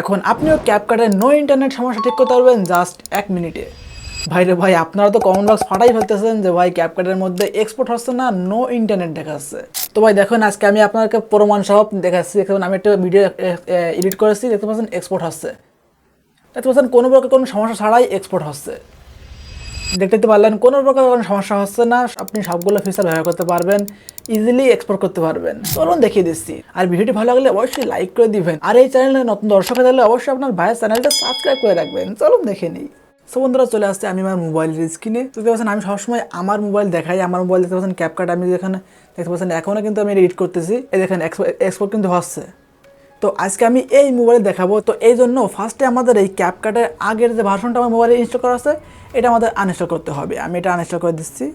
এখন আপনিও ক্যাপকার্টের no internet সমস্যা ঠিক করতে পারবেন জাস্ট এক মিনিটে। ভাই রে ভাই, আপনারা তো কমন বক্স ফাটাই ফেলতেছেন যে ভাই ক্যাপকার্টের মধ্যে এক্সপোর্ট হচ্ছে না নো ইন্টারনেট দেখাচ্ছে। তো ভাই দেখুন, আজকে আমি আপনাকে প্রমাণ সহ দেখাচ্ছি। দেখতে আমি একটা ভিডিও এডিট করেছি, দেখতে পাচ্ছেন এক্সপোর্ট হচ্ছে। দেখতে পাচ্ছেন, কোনো প্রকার কোনো সমস্যা ছাড়াই এক্সপোর্ট হচ্ছে। দেখতে পারলেন, কোনো প্রকার কোনো সমস্যা হচ্ছে না, আপনি সবগুলো ফিচার ব্যবহার করতে পারবেন ইজিলি এক্সপোর্ট করতে পারবেন। চলুন দেখিয়ে দিচ্ছি। আর ভিডিওটি ভালো লাগলে অবশ্যই লাইক করে দিবেন। আর এই চ্যানেলে নতুন দর্শক হয়ে থাকলে অবশ্যই আপনার ভাইয়ের চ্যানেলটা সাবস্ক্রাইব করে রাখবেন। চলুন দেখে নিই। সো বন্ধুরা, চলে আসছে আমি আমার মোবাইলের স্ক্রিনে দেখতে পাচ্ছেন আমি সবসময় আমার মোবাইল দেখাই। আমার মোবাইল দেখতে পাচ্ছেন ক্যাপকাট আমি যেখানে দেখতে পাচ্ছেন এখনও কিন্তু আমি এডিট করতেছি। এই দেখেন এক্সপোর্ট কিন্তু হচ্ছে। তো আজকে আমি এই মোবাইলে দেখাবো। তো এই জন্য ফার্স্টে আমাদের এই ক্যাপকাটের আগের যে ভার্সনটা আমার মোবাইলে ইনস্টল করা আছে, এটা আমাদের আনইনস্টল করতে হবে। আমি এটা আনইনস্টল করে দিচ্ছি।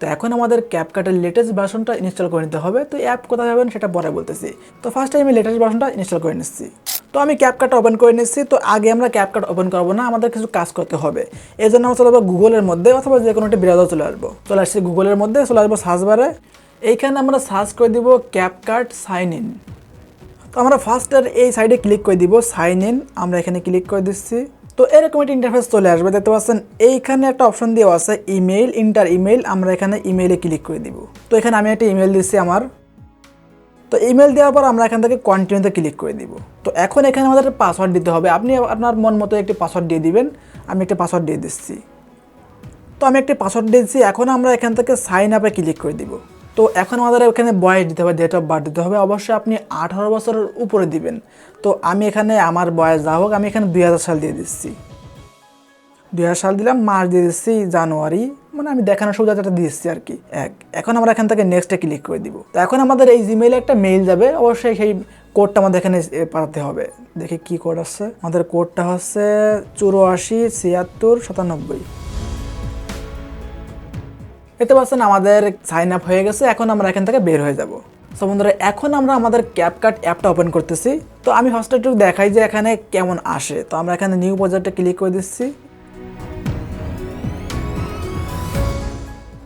তো এখন আমাদের ক্যাপকাটের লেটেস্ট ভার্সনটা ইনস্টল করে নিতে হবে। তো অ্যাপ কোথায় যাবেন সেটা পরে বলতেছি। তো ফার্স্টে আমি লেটেস্ট ভার্সনটা ইনস্টল করে নিচ্ছি। তো আমি ক্যাপকাটটা ওপেন করে নিচ্ছি। তো আগে আমরা ক্যাপকাট ওপেন করব না, আমাদের কিছু কাজ করতে হবে। এই জন্য আমরা চলে যাব গুগলের মধ্যে অথবা যে কোনো একটা ব্রাউজার চলে আসব। চলে আসছি গুগলের মধ্যে, চলে আসব সার্চ বারে এইখানে আমরা সার্চ করে দিব ক্যাপকাট সাইন ইন তো আমরা ফার্স্টের এই সাইডে ক্লিক করে দিব সাইন ইন, আমরা এখানে ক্লিক করে দিচ্ছি। তো এরকম একটা ইন্টারফেস চলে আসবে, দেখতে পাচ্ছেন, এইখানে একটা অপশন দেওয়া আছে ইমেইল ইন্টার ইমেইল আমরা এখানে ইমেইলে ক্লিক করে দিব। তো এখানে আমি একটা ইমেল দিচ্ছি আমার। তো ইমেল দেওয়ার পর আমরা এখান থেকে কন্টিনিউতে ক্লিক করে দিব। তো এখন এখানে আমাদের পাসওয়ার্ড দিতে হবে, আপনি আপনার মন মতো একটি পাসওয়ার্ড দিয়ে দিবেন, আমি একটা পাসওয়ার্ড দিয়ে দিচ্ছি। তো আমি একটি পাসওয়ার্ড দিয়েছি, এখন আমরা এখান থেকে সাইন আপে ক্লিক করে দিব। তো এখন আমাদের এখানে বয়স দিতে হবে ডেট অফ বার্থ দিতে হবে। অবশ্যই আপনি আঠারো বছরের উপরে দিবেন। তো আমি এখানে আমার বয়স যা হোক, আমি এখানে দুই হাজার সাল দিয়ে দিচ্ছি। দুই হাজার সাল দিলাম, মার্চ দিয়ে দিচ্ছি, জানুয়ারি। মানে আমি দেখানোর সুবিধাটা দিচ্ছি আর কি, এক। এখন আমরা এখান থেকে নেক্সটে ক্লিক করে দিব। তো এখন আমাদের এই জিমেইলে একটা মেইল যাবে, অবশ্যই সেই কোডটা আমাদের এখানে পাঠাতে হবে। দেখি কি কোড আসছে আমাদের কোডটা হচ্ছে চুরাশি ছিয়াত্তর সাতানব্বই। দেখতে পাচ্ছেন আমাদের সাইন আপ হয়ে গেছে, এখন আমরা এখান থেকে বের হয়ে যাব। সো বন্ধুরা, এখন আমরা আমাদের ক্যাপকাট অ্যাপটা ওপেন করতেছি। তো আমি ফার্স্টে একটু দেখাই যে এখানে কেমন আসে। তো আমরা এখানে নিউ প্রজেক্টে ক্লিক করে দিচ্ছি।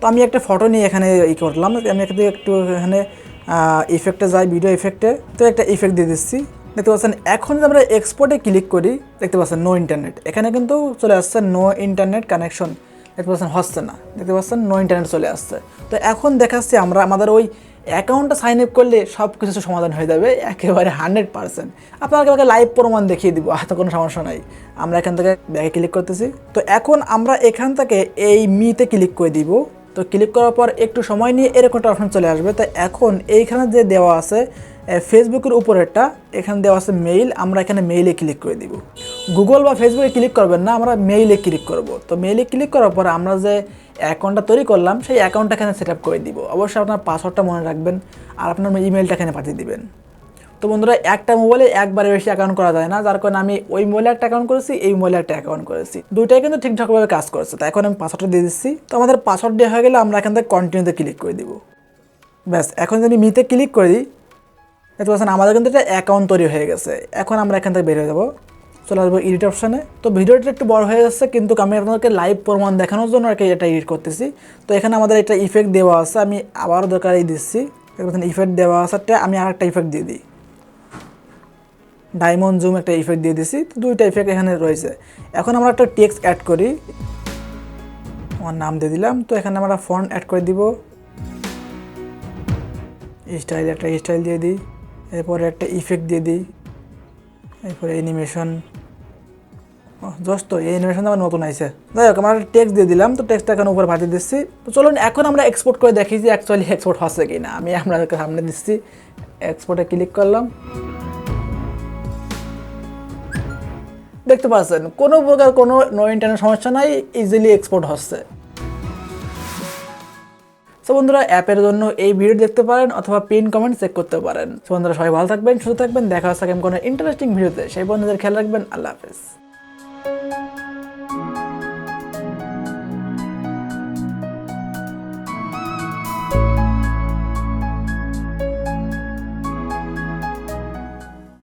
তো আমি একটা ফটো নিয়ে এখানে ই করলাম। আমি এখানে একটু এখানে ইফেক্টে যাই ভিডিও ইফেক্টে তো একটা ইফেক্ট দিয়ে দিচ্ছি। দেখতে পাচ্ছেন, এখন যদি আমরা এক্সপোর্টে ক্লিক করি, দেখতে পাচ্ছেন নো ইন্টারনেট এখানে কিন্তু চলে আসছে নো ইন্টারনেট কানেকশন দেখতে পাচ্ছেন হচ্ছে না। দেখতে পাচ্ছেন নো ইন্টারনেট চলে আসছে। তো এখন দেখাচ্ছি আমরা আমাদের ওই অ্যাকাউন্টটা সাইন আপ করলে সব কিছু সমাধান হয়ে যাবে একেবারে হান্ড্রেড পার্সেন্ট আপনাকে আমাকে লাইভ প্রমাণ দেখিয়ে দিব হাতে কোনো সমস্যা নাই। আমরা এখান থেকে ব্যাগে ক্লিক করতেছি। তো এখন আমরা এখান থেকে এই মিতে ক্লিক করে দিব। তো ক্লিক করার পর একটু সময় নিয়ে এরকম একটা অপশন চলে আসবে। তো এখন এইখানে যে দেওয়া আছে ফেসবুকের উপরেরটা, এখানে দেওয়া আছে মেইল আমরা এখানে মেইলে ক্লিক করে দিব। গুগল বা ফেসবুকে ক্লিক করবেন না, আমরা মেইলে ক্লিক করব। তো মেইলে ক্লিক করার পর আমরা যে অ্যাকাউন্টটা তৈরি করলাম, সেই অ্যাকাউন্টটা এখানে সেট আপ করে দিব। অবশ্যই আপনার পাসওয়ার্ডটা মনে রাখবেন আর আপনার ইমেলটা এখানে পাঠিয়ে দিবেন। তো বন্ধুরা, একটা মোবাইলে একবারে বেশি অ্যাকাউন্ট করা যায় না, যার কারণে আমি ওই মোবাইলে একটা অ্যাকাউন্ট করেছি, এই মোবাইলে একটা অ্যাকাউন্ট করেছি। দুইটাই কিন্তু ঠিকঠাকভাবে কাজ করছে। তো এখন আমি পাসওয়ার্ডটা দিয়ে দিচ্ছি। তো আমাদের পাসওয়ার্ড দেওয়া হয়ে গেলে আমরা এখান থেকে কন্টিনিউতে ক্লিক করে দিব। ব্যাস, এখন যদি মিতে ক্লিক করে দিই দেখতে পাচ্ছেন আমাদের কিন্তু একটা অ্যাকাউন্ট তৈরি হয়ে গেছে। এখন আমরা এখান থেকে বের হয়ে যাব। চলে আসব এডিট অপশানে তো ভিডিওটা একটু বড় হয়ে যাচ্ছে, কিন্তু আমি আপনাদেরকে লাইভ প্রমাণ দেখানোর জন্য আর কি এটা এডিট করতেছি। তো এখানে আমাদের একটা ইফেক্ট দেওয়া আছে, আমি আবারও দরকারই দিচ্ছি। পাচ্ছেন ইফেক্ট দেওয়া আছে আমি আর একটা ইফেক্ট দিয়ে দিই। ডায়মন্ড জুম একটা ইফেক্ট দিয়ে দিছি, তো দুইটা ইফেক্ট এখানে রয়েছে। এখন আমরা একটা টেক্সট অ্যাড করি। আমার নাম দিয়ে দিলাম, তো এখানে আমরা ফন্ট অ্যাড করে দিব। স্টাইল একটা স্টাইল দিয়ে দিই, এরপরে একটা ইফেক্ট দিয়ে দিই। এরপরে অ্যানিমেশন জাস্ট তো এই অ্যানিমেশনটা আমার নতুন আইছে। যাই হোক আমরা টেক্সট দিয়ে দিলাম, তো টেক্সটটা এখন উপরে ভাজিয়ে দিচ্ছি। তো চলুন, এখন আমরা এক্সপোর্ট করে দেখি যে অ্যাকচুয়ালি এক্সপোর্ট হচ্ছে কি না আমি আপনাদেরকে সামনে দিচ্ছি। এক্সপোর্টে ক্লিক করলাম। দেখতে পাচ্ছেন, কোনো প্রকার কোনো নো ইন্টারনেট সমস্যা নাই ইজিলি এক্সপোর্ট হচ্ছে। সো বন্ধুরা, অ্যাপের জন্য এই ভিডিও দেখতে পারেন অথবা পিন কমেন্ট চেক করতে পারেন। সো বন্ধুরা, সবাই ভালো থাকবেন, সুস্থ থাকবেন, দেখা হচ্ছে কোনো ইন্টারেস্টিং ভিডিওতে। সেই বন্ধুদের খেয়াল রাখবেন, আল্লাহ হাফেজ।